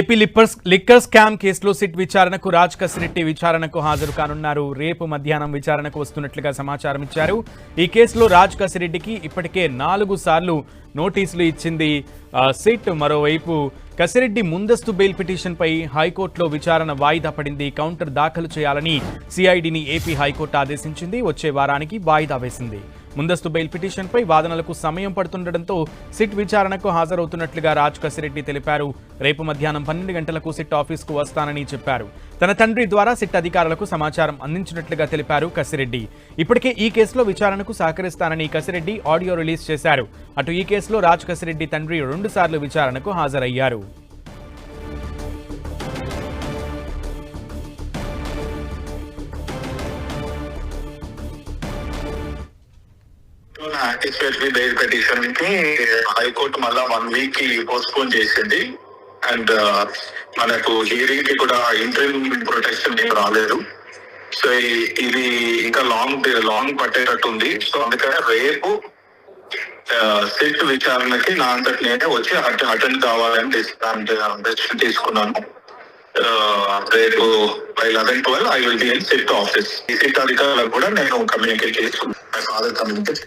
AP లిప్పర్స్ liquor scam కేసులో SIT విచారణకు రాజ్ కసిరెడ్డి విచారణకు హాజరు కానున్నారు. రేపు మధ్యాహ్నం విచారణకు వస్తున్నట్లుగా సమాచారం ఇచ్చారు. ఈ కేసులో రాజ్ కసిరెడ్డికి ఇప్పటికే నాలుగు సార్లు నోటీసులు ఇచ్చింది సిట్. మరోవైపు కసిరెడ్డి ముందస్తు బెయిల్ పిటిషన్పై హైకోర్టులో విచారణ వాయిదా పడింది. కౌంటర్ దాఖలు చేయాలని సిఐడిని ఏపీ హైకోర్టు ఆదేశించింది. వచ్చే వారానికి వాయిదా వేసింది. ముందస్తు బెయిల్ పిటిషన్పై వాదనలకు సమయం పడుతుండటంతో సిట్ విచారణకు హాజరవుతున్నట్లుగా రాజ్ కసిరెడ్డి తెలిపారు. రేపు మధ్యాహ్నం పన్నెండు గంటలకు సిట్ ఆఫీస్కు వస్తానని చెప్పారు. తన తండ్రి ద్వారా సిట్ అధికారులకు సమాచారం అందించినట్లుగా తెలిపారు కసిరెడ్డి. ఇప్పటికే ఈ కేసులో విచారణకు సహకరిస్తానని కసిరెడ్డి ఆడియో రిలీజ్ చేశారు. అటు ఈ కేసులో రాజ్ కసిరెడ్డి తండ్రి రెండుసార్లు విచారణకు హాజరయ్యారు. యాంటిసిపేటరీ బెయిల్ పిటిషన్కి హైకోర్టు మళ్ళా వన్ వీక్కి పోస్ట్పోన్ చేసింది. అండ్ uh, మనకు హియరింగ్కి కూడా ఇంటర్వ్యూ ప్రొటెక్షన్ రాలేదు. సో ఇది ఇంకా లాంగ్ లాంగ్ పట్టేటట్టు ఉంది. సో అందుకని రేపు సిట్ విచారణకి నా అంతటి నేనే వచ్చి అటెండ్ కావాలని డెసిషన్ తీసుకున్నాను. రేపు by eleven twelve I will be in SIT office ఈ సిట్ అధికారులకు కూడా నేను కమ్యూనికేట్ చేసుకున్నాను ఫాదర్ కమ్యూనికేట్